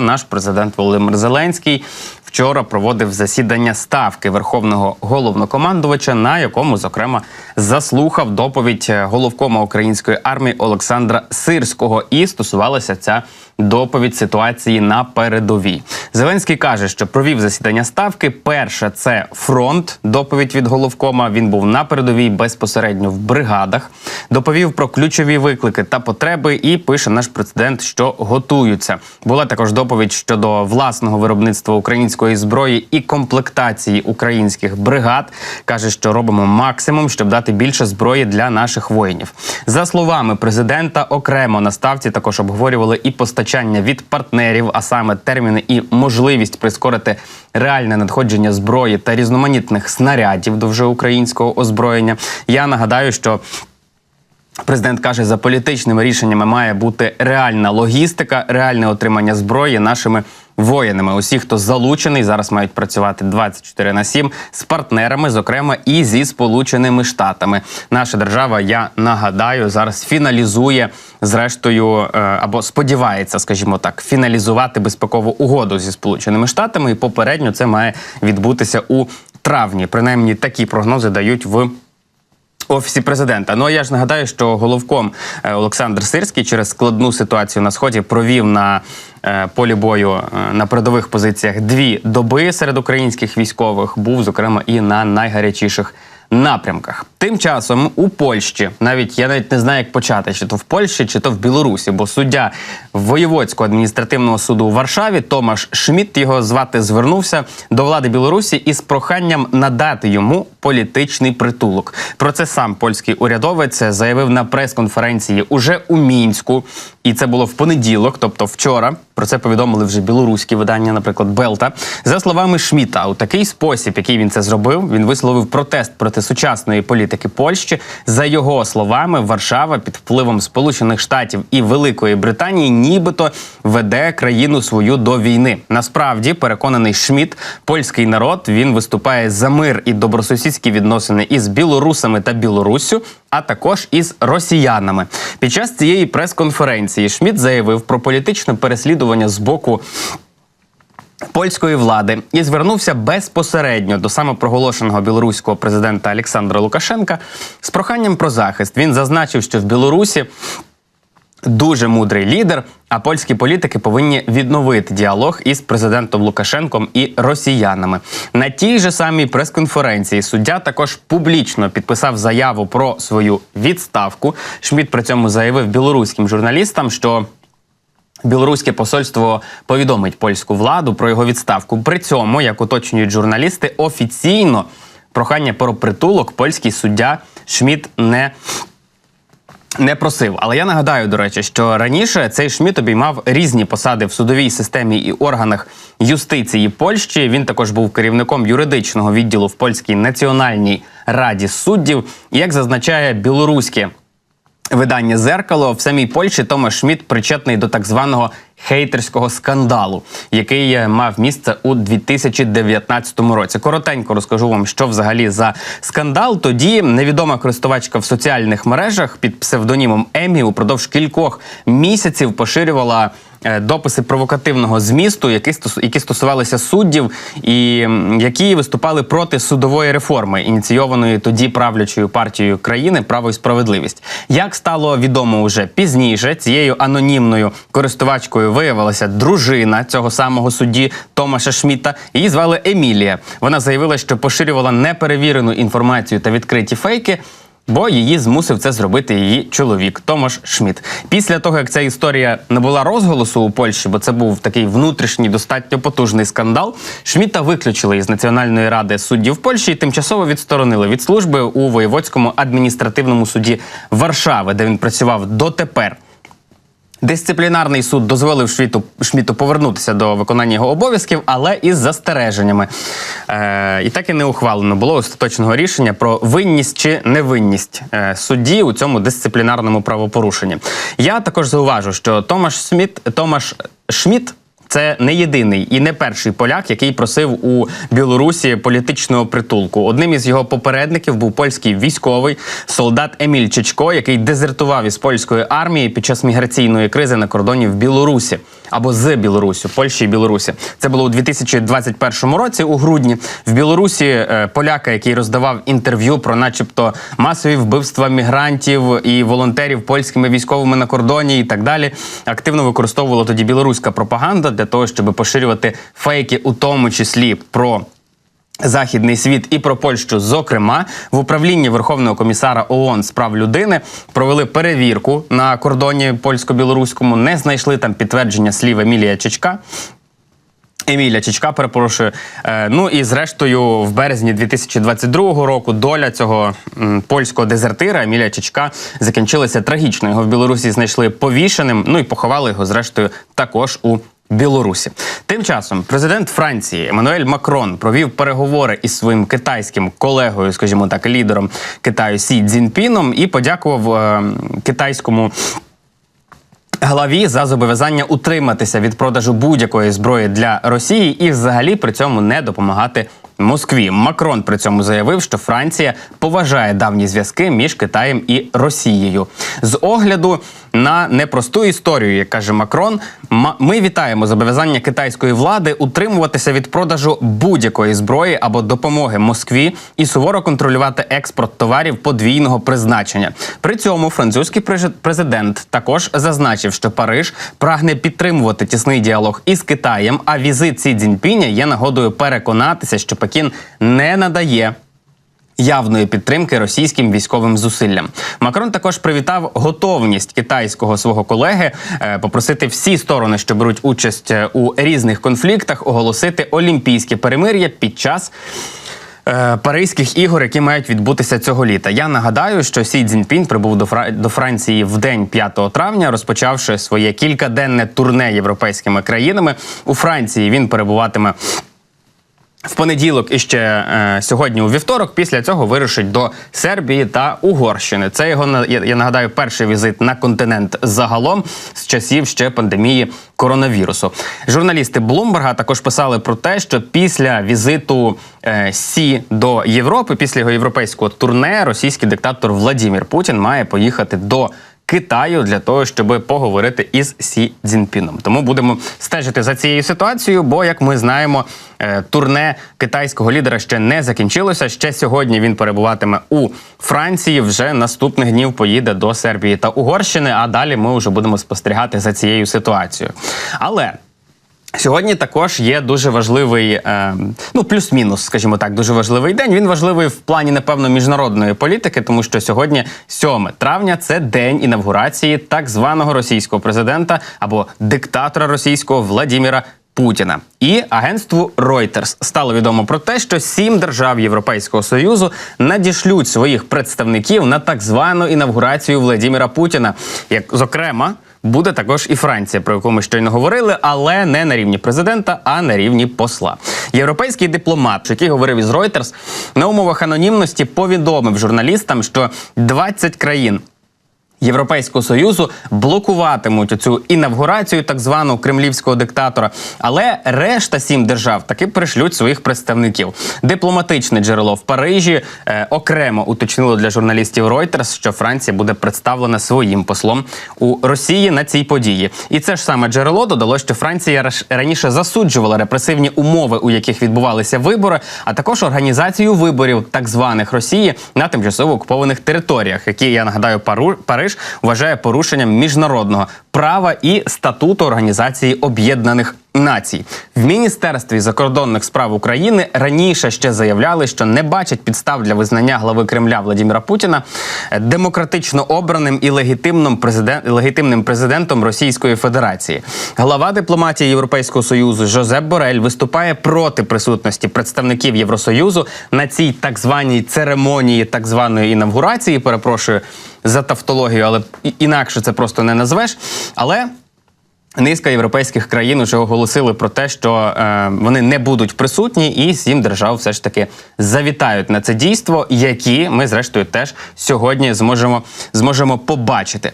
Наш президент Володимир Зеленський вчора проводив засідання ставки верховного головнокомандувача, на якому зокрема заслухав доповідь е, головкома української армії Олександра Сирського. І стосувалася ця доповідь ситуації на передовій. Зеленський каже, що провів засідання ставки. Перше це фронт. Доповідь від головкома. Він був на передовій безпосередньо в бригадах. Доповів про ключові виклики та потреби. І пише наш президент, що готуються. Була також доповідь щодо власного виробництва української зброї і комплектації українських бригад. каже, що робимо максимум, щоб дати більше зброї для наших воїнів. За словами президента, окремо на ставці також обговорювали і постачання від партнерів, а саме терміни і можливість прискорити реальне надходження зброї та різноманітних снарядів до вже українського озброєння. Я нагадаю, що Президент каже, за політичними рішеннями має бути реальна логістика, реальне отримання зброї нашими воїнами. Усі, хто залучений, зараз мають працювати 24 на 7 з партнерами, зокрема і зі сполученими штатами. Наша держава, я нагадаю, зараз фіналізує зрештою е, або сподівається, скажімо так, фіналізувати безпекову угоду зі сполученими штатами. І попередньо це має відбутися у травні. Принаймні такі прогнози дають в. Офісі президента. Ну а я ж нагадаю, що головком е, Олександр Сирський через складну ситуацію на сході провів на е, полі бою е, на передових позиціях дві доби серед українських військових. Був зокрема і на найгарячіших напрямках. Тим часом у Польщі навіть я навіть не знаю, як почати, чи то в Польщі, чи то в Білорусі, бо суддя Воєводського адміністративного суду у Варшаві Томаш Шмідт його звати звернувся до влади Білорусі із проханням надати йому політичний притулок. Про це сам польський урядовець заявив на прес-конференції уже у мінську, і це було в понеділок, тобто вчора. Про це повідомили вже білоруські видання, наприклад, Белта. За словами Шміта, у такий спосіб, який він це зробив, він висловив протест проти сучасної політики Польщі. За його словами, Варшава під впливом Сполучених Штатів і Великої Британії, нібито веде країну свою до війни. Насправді, переконаний Шміт, польський народ він виступає за мир і добросусідські відносини із білорусами та Білоруссю, а також із росіянами. Під час цієї прес-конференції Шміт заявив про політичне переслідування з боку. Польської влади і звернувся безпосередньо до самопроголошеного білоруського президента Олександра Лукашенка з проханням про захист. Він зазначив, що в Білорусі дуже мудрий лідер, а польські політики повинні відновити діалог із президентом Лукашенком і росіянами. На тій же самій прес-конференції суддя також публічно підписав заяву про свою відставку. Шмідт при цьому заявив білоруським журналістам, що Білоруське посольство повідомить польську владу про його відставку. При цьому, як уточнюють журналісти, офіційно прохання про притулок польський суддя Шмідт не не просив. Але я нагадаю, до речі, що раніше цей Шміт обіймав різні посади в судовій системі і органах юстиції Польщі. Він також був керівником юридичного відділу в польській національній раді суддів. Як зазначає білоруське видання зеркало в самій Польщі Томаш Шмідт причетний до так званого хейтерського скандалу, який е, мав місце у 2019 році. Коротенько розкажу вам, що взагалі за скандал. Тоді невідома користувачка в соціальних мережах під псевдонімом Емі упродовж кількох місяців поширювала. Е, Дописи провокативного змісту, які які стосувалися суддів, і які виступали проти судової реформи, ініційованої тоді правлячою партією країни Право і справедливість. Як стало відомо уже пізніше, цією анонімною користувачкою виявилася дружина цього самого судді Томаша Шміта. Її звали Емілія. Вона заявила, що поширювала неперевірену інформацію та відкриті фейки. Бо її змусив це зробити її чоловік Томаш Шмідт. Після того, як ця історія набула розголосу у Польщі, бо це був такий внутрішній достатньо потужний скандал. Шмідта виключили із Національної ради суддів Польщі і тимчасово відсторонили від служби у воєводському адміністративному суді Варшави, де він працював дотепер. Дисциплінарний суд дозволив Шміту, Шміту повернутися до виконання його обов'язків, але із застереженнями. Е, і так і не ухвалено було остаточного рішення про винність чи невинність е, судді у цьому дисциплінарному правопорушенні. Я також зауважу, що Томаш Сміт, Томаш Шміт це не єдиний і не перший поляк, який просив у Білорусі політичного притулку. Одним із його попередників був польський військовий солдат Еміль Чечко, який дезертував із польської армії під час міграційної кризи на кордоні в Білорусі. Або з Білорусі, Польщі і Білорусі. Це було у 2021 році. У грудні в Білорусі е, поляка, який роздавав інтерв'ю про, начебто, масові вбивства мігрантів і волонтерів польськими військовими на кордоні і так далі, активно використовувала тоді білоруська пропаганда для того, щоб поширювати фейки, у тому числі про. Західний світ і про Польщу, зокрема, в управлінні Верховного комісара ООН з прав людини провели перевірку на кордоні польсько-білоруському, не знайшли там підтвердження слів Емілія Чечка. Еміля Чечка, перепрошую. Е, ну і зрештою, в березні 2022 року доля цього польського дезертира Еміля Чечка закінчилася трагічно. Його в Білорусі знайшли повішеним. Ну і поховали його зрештою також у. Білорусі тим часом президент Франції Еммануель Макрон провів переговори із своїм китайським колегою, скажімо так, лідером Китаю Сі Цзіньпіном і подякував е, китайському главі за зобов'язання утриматися від продажу будь-якої зброї для Росії і, взагалі, при цьому не допомагати. Москві Макрон при цьому заявив, що Франція поважає давні зв'язки між Китаєм і Росією. З огляду на непросту історію, як каже Макрон, ма- ми вітаємо зобов'язання китайської влади утримуватися від продажу будь-якої зброї або допомоги Москві і суворо контролювати експорт товарів подвійного призначення. При цьому французький президент також зазначив, що Париж прагне підтримувати тісний діалог із Китаєм. А візит Сі Цзіньпіня є нагодою переконатися, що Пекін не надає. Явної підтримки російським військовим зусиллям Макрон також привітав готовність китайського свого колеги е, попросити всі сторони, що беруть участь е, у різних конфліктах, оголосити олімпійське перемир'я під час е, Паризьких ігор, які мають відбутися цього літа. Я нагадаю, що Сі Цзіньпінь прибув до, Фра... до Франції в день 5 травня, розпочавши своє кількаденне турне європейськими країнами. У Франції він перебуватиме. В понеділок і ще е, сьогодні у вівторок. Після цього вирушить до Сербії та Угорщини. Це його я, я нагадаю перший візит на континент загалом з часів ще пандемії коронавірусу. Журналісти Блумберга також писали про те, що після візиту е, Сі до Європи, після його європейського турне, російський диктатор Владімір Путін має поїхати до. Китаю для того, щоб поговорити із Сі Цзіньпіном. Тому будемо стежити за цією ситуацією. Бо, як ми знаємо, е, турне китайського лідера ще не закінчилося. Ще сьогодні він перебуватиме у Франції. Вже наступних днів поїде до Сербії та Угорщини. А далі ми вже будемо спостерігати за цією ситуацією. Але Сьогодні також є дуже важливий, е, ну плюс-мінус, скажімо так, дуже важливий день. Він важливий в плані, напевно, міжнародної політики, тому що сьогодні, 7 травня, це день інавгурації так званого російського президента або диктатора російського Владіміра. Путіна і агентству Reuters стало відомо про те, що сім держав Європейського союзу надішлють своїх представників на так звану інавгурацію Владіміра Путіна, як зокрема буде також і Франція, про яку ми щойно говорили, але не на рівні президента, а на рівні посла. Європейський дипломат, який говорив із Reuters, на умовах анонімності повідомив журналістам, що 20 країн. Європейського союзу блокуватимуть цю інавгурацію так званого кремлівського диктатора, але решта сім держав таки пришлють своїх представників. Дипломатичне джерело в Парижі е, окремо уточнило для журналістів Reuters, що Франція буде представлена своїм послом у Росії на цій події. І це ж саме джерело додало, що Франція раніше засуджувала репресивні умови, у яких відбувалися вибори, а також організацію виборів так званих Росії на тимчасово окупованих територіях, які я нагадаю, Пару- Париж вважає порушенням міжнародного права і статуту Організації Об'єднаних Націй в міністерстві закордонних справ України раніше ще заявляли, що не бачать підстав для визнання глави Кремля Владимира Путіна демократично обраним і легітимним президент легітимним президентом Російської Федерації. Глава дипломатії Європейського союзу Жозеп Борель виступає проти присутності представників Євросоюзу на цій так званій церемонії так званої інавгурації. Перепрошую за тавтологію, але інакше це просто не назвеш. Але Низка європейських країн вже оголосили про те, що е, вони не будуть присутні, і сім держав все ж таки завітають на це дійство, які ми зрештою теж сьогодні зможемо зможемо побачити.